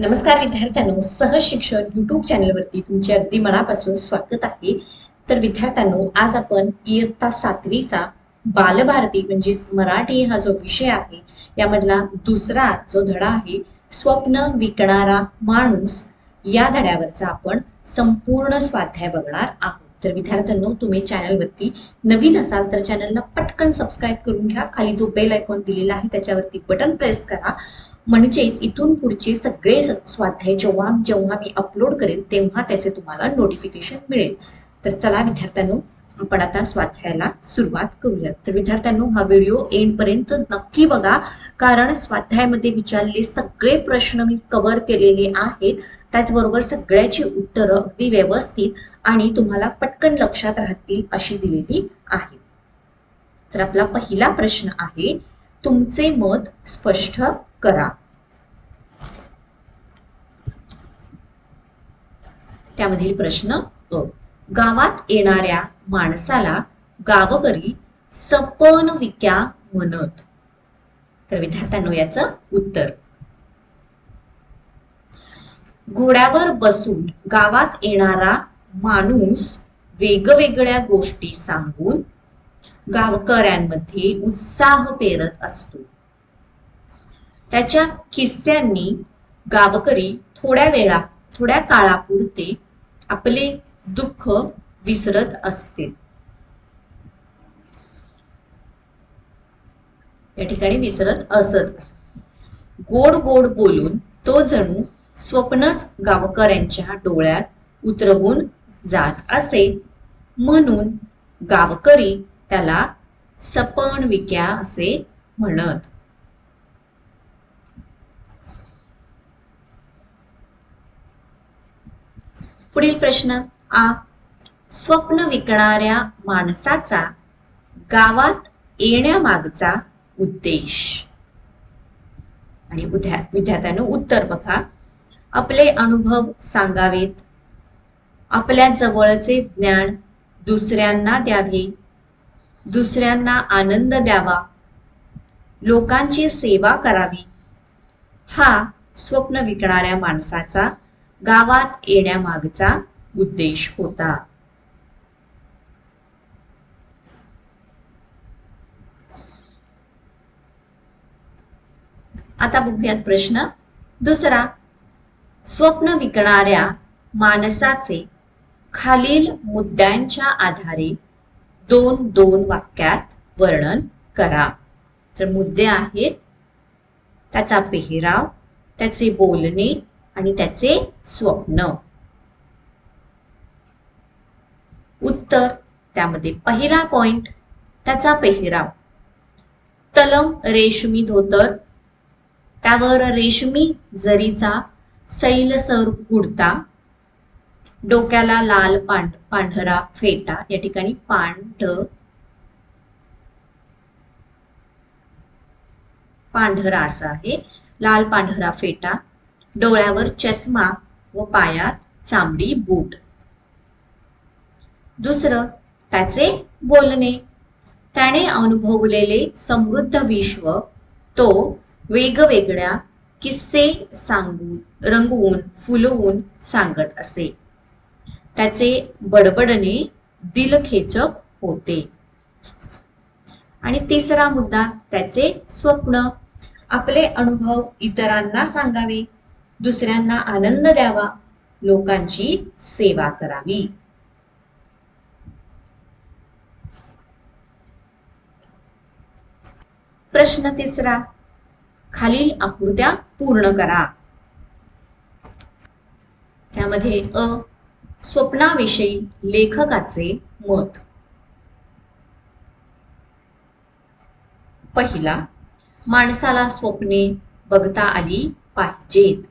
नमस्कार विद्यार्थ्यांनो. सहज शिक्षण युट्यूब चॅनलवरती तुमचे अगदी मनापासून स्वागत आहे. तर विद्यार्थ्यांनो आज आपण इयत्ता सातवीचा बालभारती म्हणजेच मराठी हा जो विषय आहे यामधला दुसरा जो धडा आहे स्वप्न विकणारा माणूस या धड्यावरचा आपण संपूर्ण स्वाध्याय बघणार आहोत. तर विद्यार्थ्यांनो तुम्ही चॅनलवरती नवीन असाल तर चॅनलला पटकन सबस्क्राईब करून घ्या. खाली जो बेल आयकॉन दिलेला आहे त्याच्यावरती बटन प्रेस करा. म्हणजेच इथून पुढचे सगळे स्वाध्याय जेव्हा जेव्हा मी अपलोड करेन तेव्हा त्याचे तुम्हाला नोटिफिकेशन मिळेल. तर चला विद्यार्थ्यांनो आपण आता स्वाध्यायाला सुरुवात करूयात. तर विद्यार्थ्यांनो हा व्हिडिओ एंड पर्यंत नक्की बघा कारण स्वाध्यायामध्ये विचारले सगळे प्रश्न मी कव्हर केलेले आहेत. त्याचबरोबर सगळ्याची उत्तरं अगदी व्यवस्थित आणि तुम्हाला पटकन लक्षात राहतील अशी दिलेली आहेत तर आपला पहिला प्रश्न आहे तुमचे मत स्पष्ट करा. त्यामधील प्रश्न अ. गावात येणाऱ्या माणसाला गावकरी सपन विक्या म्हणत. तर विद्यार्थ्यांनो याचं उत्तर. घोड्यावर बसून गावात येणारा माणूस वेगवेगळ्या गोष्टी सांगून गावकऱ्यांमध्ये उत्साह पेरत असतो. त्याच्या किस्स्यांनी गावकरी थोड्या वेळा थोड्या काळापुरते आपले दुःख विसरत असते. या ठिकाणी विसरत असत गोड गोड बोलून तो जणू स्वप्नच गावकऱ्यांच्या डोळ्यात उतरवून जात असे. म्हणून गावकरी त्याला सपन विक्या असे म्हणत. पुढील प्रश्न आ स्वप्न विकणाऱ्या माणसाचा गावात येण्यामागचा उद्देश. आणि विद्या- उत्तर बघा. आपले अनुभव सांगावेत. आपल्या जवळचे ज्ञान दुसऱ्यांना द्यावे. दुसऱ्यांना आनंद द्यावा. लोकांची सेवा करावी. हा स्वप्न विकणाऱ्या माणसाचा गावात येण्यामागचा उद्देश होता. आता बघूयात प्रश्न. दुसरा स्वप्न विकणाऱ्या माणसाचे खालील मुद्द्यांच्या आधारे दोन दोन वाक्यात वर्णन करा. तर मुद्दे आहेत त्याचा पेहराव त्याचे बोलणे आणि त्याचे स्वप्न. उत्तर त्यामध्ये पहिला पॉइंट त्याचा पेहराव. तलम रेशमी धोतर त्यावर रेशमी जरीचा सैलसर कुडता डोक्याला लाल पांढ पांढरा फेटा या ठिकाणी पांढ पांढरा असा आहे लाल पांढरा फेटा. डोळ्यावर चष्मा व पायात चांबडी बूट. दुसरं त्याचे बोलणे. त्याने अनुभवलेले समृद्ध विश्व तो वेगवेगळ्या किस्से सांगून रंगवून फुलवून सांगत असे. त्याचे बडबडणे दिलखेचक होते. आणि तिसरा मुद्दा त्याचे स्वप्न. आपले अनुभव इतरांना सांगावे. दुसऱ्यांना आनंद द्यावा. लोकांची सेवा करावी. प्रश्न तिसरा. खालील आकृत्या पूर्ण करा. त्यामध्ये अ स्वप्नाविषयी लेखकाचे मत. पहिला माणसाला स्वप्ने बघता आली पाहिजेत.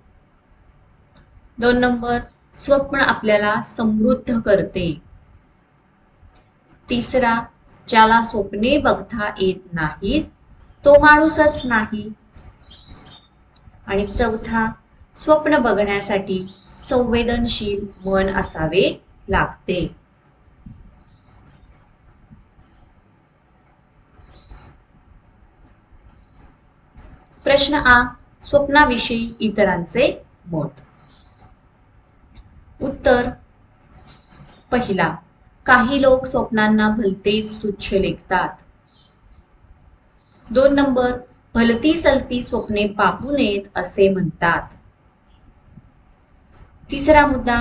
दोन नंबर स्वप्न आपल्याला समृद्ध करते. तिसरा ज्याला स्वप्ने बघता येत नाहीत तो माणूसच नाही. आणि चौथा स्वप्न बघण्यासाठी संवेदनशील मन असावे लागते. प्रश्न आ स्वप्नाविषयी इतरांचे मत. उत्तर पहिला. काही लोक स्वप्नांना भलतेच तुच्छ लेखतात. दोन नंबर भलती सलती स्वप्ने पाहू नयेत असे म्हणतात. तिसरा मुद्दा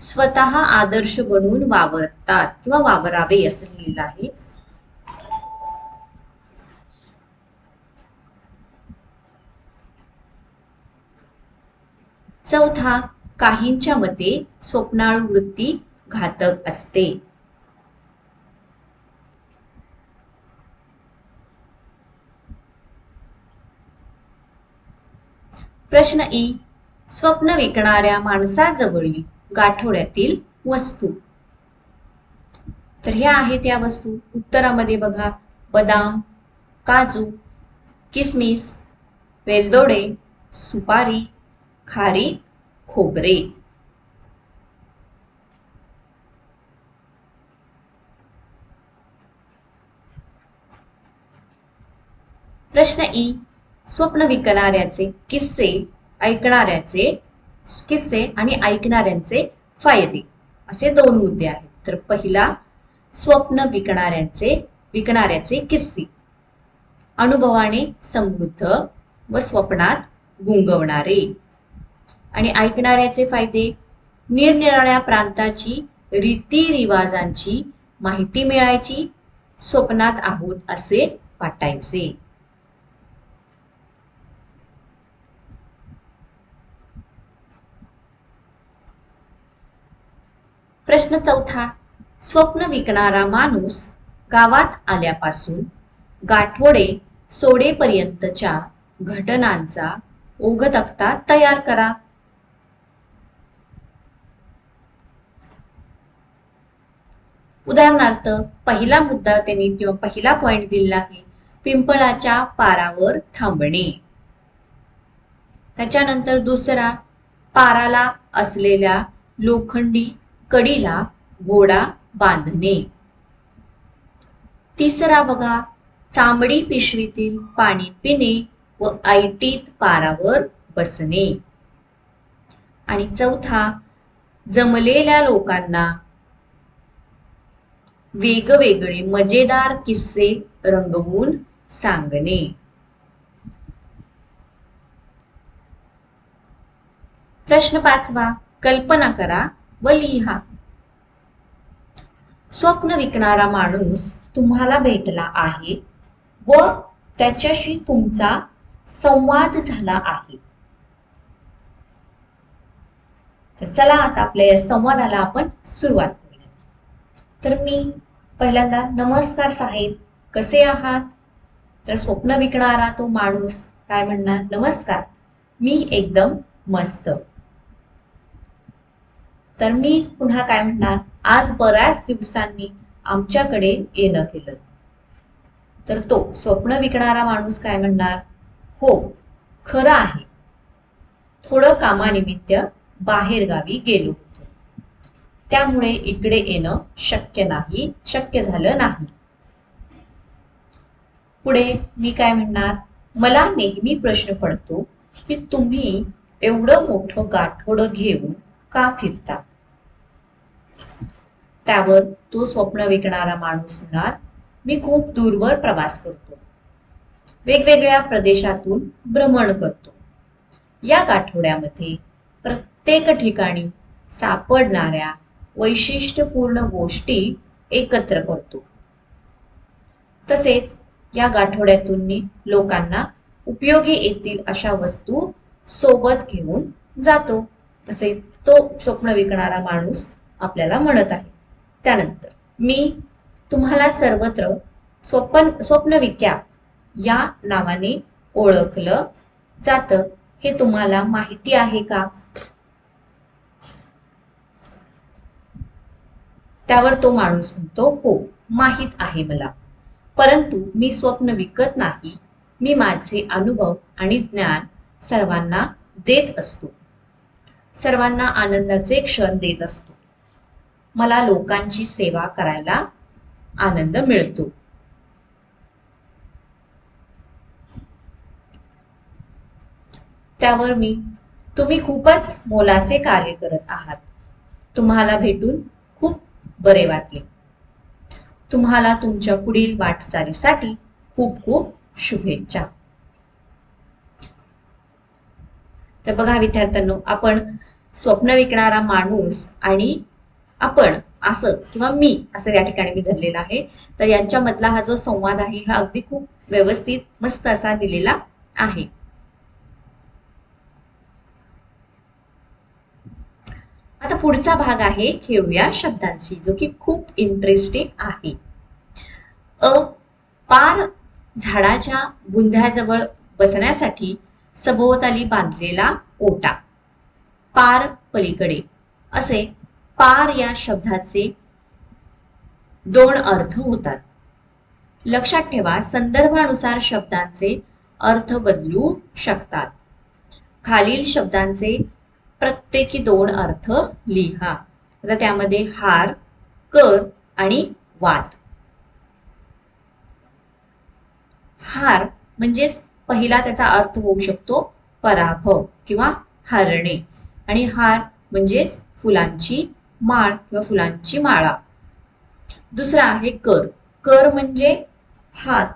स्वतः आदर्श बनून वावरतात किंवा वावरावे असं लिहिलं आहे. चौथा काहींच्या मते स्वप्नाळू वृत्ती घातक असते. प्रश्न ई. स्वप्न विकणाऱ्या माणसाजवळील गाठोड्यातील वस्तू. तर ह्या आहेत या वस्तू. उत्तरामध्ये बघा बदाम काजू किसमिस वेलदोडे सुपारी खारी खोबरे. प्रश्न ई. स्वप्न विकणाऱ्याचे किस्से ऐकणाऱ्याचे किस्से आणि ऐकणाऱ्यांचे फायदे. असे दोन मुद्दे आहेत. तर पहिला स्वप्न विकणाऱ्यांचे विकणाऱ्याचे किस्से. अनुभवाने समृद्ध व स्वप्नात गुंगवणारे. आणि ऐकणाऱ्याचे फायदे निरनिराळ्या प्रांताची रीतीरिवाजांची माहिती मिळायची स्वप्नात आहोत असे वाटायचे. प्रश्न चौथा स्वप्न विकणारा माणूस गावात आल्यापासून गाठोडे सोडेपर्यंतच्या घटनांचा ओघ तक्ता तयार करा. उदाहरणार्थ पहिला मुद्दा त्यांनी किंवा पहिला पॉइंट दिलेला आहे पिंपळाच्या पारावर थांबणे. त्याच्यानंतर दुसरा पाराला असलेल्या लोखंडी कडीला घोडा बांधणे. तिसरा बघा चांबडी पिशवीतील पाणी पिणे व ऐटीत पारावर बसणे. आणि चौथा जमलेल्या लोकांना वेगवेगळे मजेदार किस्से रंगवून सांगणे. प्रश्न पाचवा कल्पना करा व लिहा. स्वप्न विकणारा माणूस तुम्हाला भेटला आहे व त्याच्याशी तुमचा संवाद झाला आहे. तर चला आता आपल्या या संवादाला आपण सुरुवात तर मी पहिल्यांदा नमस्कार साहेब कसे आहात? तर स्वप्न विकणारा तो माणूस काय म्हणणार? नमस्कार मी एकदम मस्त. तर मी पुन्हा काय म्हणणार? आज बऱ्याच दिवसांनी आमच्याकडे येणं केलं. तर तो स्वप्न विकणारा माणूस काय म्हणणार? हो खरं आहे. थोडं कामानिमित्त बाहेर गावी गेलो. होतो त्यामुळे इकडे येणं शक्य नाही शक्य झालं नाही. पुढे मी काय म्हणणार? मला नेहमी प्रश्न पडतो की तुम्ही एवढं मोठं गाठोड घेऊन का फिरता? त्यावर तो स्वप्न विकणारा माणूस म्हणणार मी खूप दूरवर प्रवास करतो. वेगवेगळ्या प्रदेशातून भ्रमण करतो. या गाठोड्यामध्ये प्रत्येक ठिकाणी सापडणाऱ्या वैशिष्ट्यपूर्ण गोष्टी एकत्र करतो. तसेच या गाठोड्यातून मी लोकांना उपयोगी येतील अशा वस्तू सोबत घेऊन जातो. असे तो स्वप्न विकणारा माणूस आपल्याला म्हणत आहे. त्यानंतर मी तुम्हाला सर्वत्र स्वप्न स्वप्न विक्या या नावाने ओळखलं जातं. हे तुम्हाला माहिती आहे का? त्यावर तो माणूस म्हणतो हो माहीत आहे मला. परंतु मी स्वप्न विकत नाही. मी माझे अनुभव आणि ज्ञान सर्वांना देत असतो. सर्वांना आनंदाचे क्षण देत असतो. मला लोकांची सेवा करायला आनंद मिळतो. त्यावर मी तुम्ही खूपच मोलाचे कार्य करत आहात. तुम्हाला भेटून बरे वाटले. तुम्हाला तुमच्या पुढील वाटचालीसाठी खूप खूप शुभेच्छा. तर बघा विद्यार्थ्यांनो आपण स्वप्न विकणारा माणूस आणि आपण असं किंवा मी असं या ठिकाणी मी धरलेला आहे तर यांच्यामधला हा जो संवाद आहे हा अगदी खूप व्यवस्थित मस्त असा दिलेला आहे. आता पुढचा भाग आहे खेळूया शब्दांशी जो की खूप इंटरेस्टिंग आहे. अ पार झाडाच्या बुंध्याजवळ बसण्यासाठी सभोवताली बांधलेला ओटा. पार पलीकडे. असे पार या शब्दाचे दोन अर्थ होतात. लक्षात ठेवा संदर्भानुसार शब्दांचे अर्थ बदलू शकतात. खालील शब्दांचे प्रत्येकी दोन अर्थ लिहा. आता त्यामध्ये हार कर आणि वाद. हार म्हणजेच पहिला त्याचा अर्थ होऊ शकतो पराभव किंवा हरणे. आणि हार म्हणजेच फुलांची माळ किंवा फुलांची माळा. दुसरा आहे कर. कर म्हणजे हात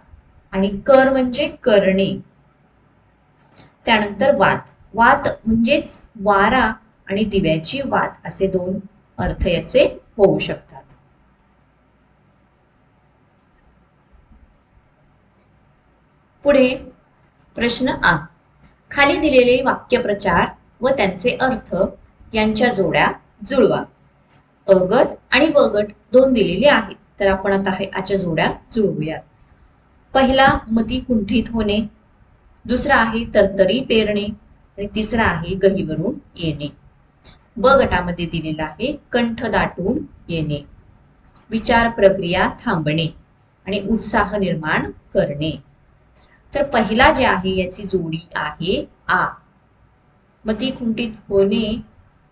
आणि कर म्हणजे करणे. त्यानंतर वात वात म्हणजेच वारा आणि दिव्याची वात असे दोन अर्थ याचे होऊ शकतात. पुढे प्रश्न आ. खाली दिलेले वाक्यप्रचार व त्यांचे अर्थ यांच्या जोड्या जुळवा. अ गट आणि ब गट दोन दिलेले आहेत तर आपण आता हे आच्या जोड्या जुळवूयात. पहिला मती कुंठित होणे दुसरा आहे तरतरी पेरणे आणि तिसरा आहे गहीवरून येणे. ब गटामध्ये दिलेला आहे कंठ दाटून येणे. विचार प्रक्रिया थांबणे आणि उत्साह निर्माण करणे. तर पहिला जे आहे याची जोडी आहे आ. मती कुंठित होणे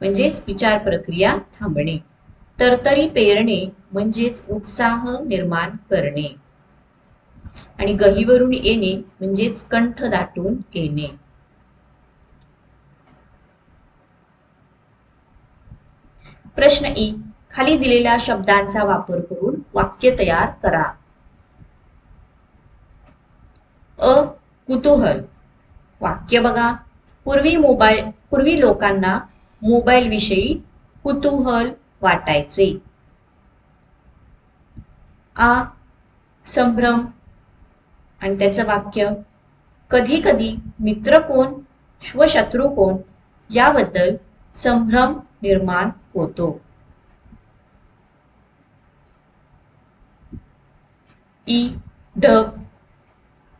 म्हणजेच विचार प्रक्रिया थांबणे. तरतरी पेरणे म्हणजेच उत्साह निर्माण करणे. आणि गहीवरून येणे म्हणजेच कंठ दाटून येणे. प्रश्न एक खाली दिलेल्या शब्दांचा वापर करून वाक्य तयार करा. अ. कुतूहल. वाक्य बघा. पूर्वी मोबाईल पूर्वी लोकांना मोबाईल विषयी कुतूहल वाटायचे. आ. संभ्रम. आणि त्याचं वाक्य कधी कधी मित्र कोण व शत्रू कोण याबद्दल संभ्रम निर्माण होतो. ई ढब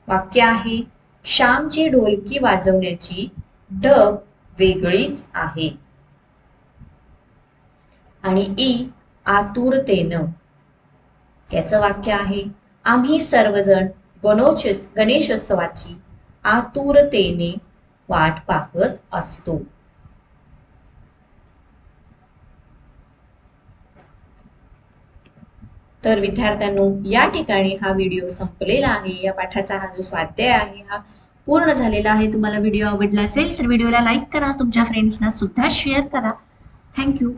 वाक्य आहे श्यामची ढोलकी वाजवण्याची ढब वेगळीच आहे. आणि ई आतुरतेनं. याचं वाक्य आहे आम्ही सर्वजण गणोच गणेशोत्सवाची आतुरतेने वाट पाहत असतो. तर विद्यार्थ्यांनो या ठिकाणी हा व्हिडिओ संपलेला आहे. या पाठाचा हा जो स्वाध्याय आहे हा पूर्ण झालेला आहे. तुम्हाला व्हिडिओ आवडला असेल तर व्हिडिओला लाईक करा. तुमच्या फ्रेंड्सना सुद्धा शेअर करा. थँक्यू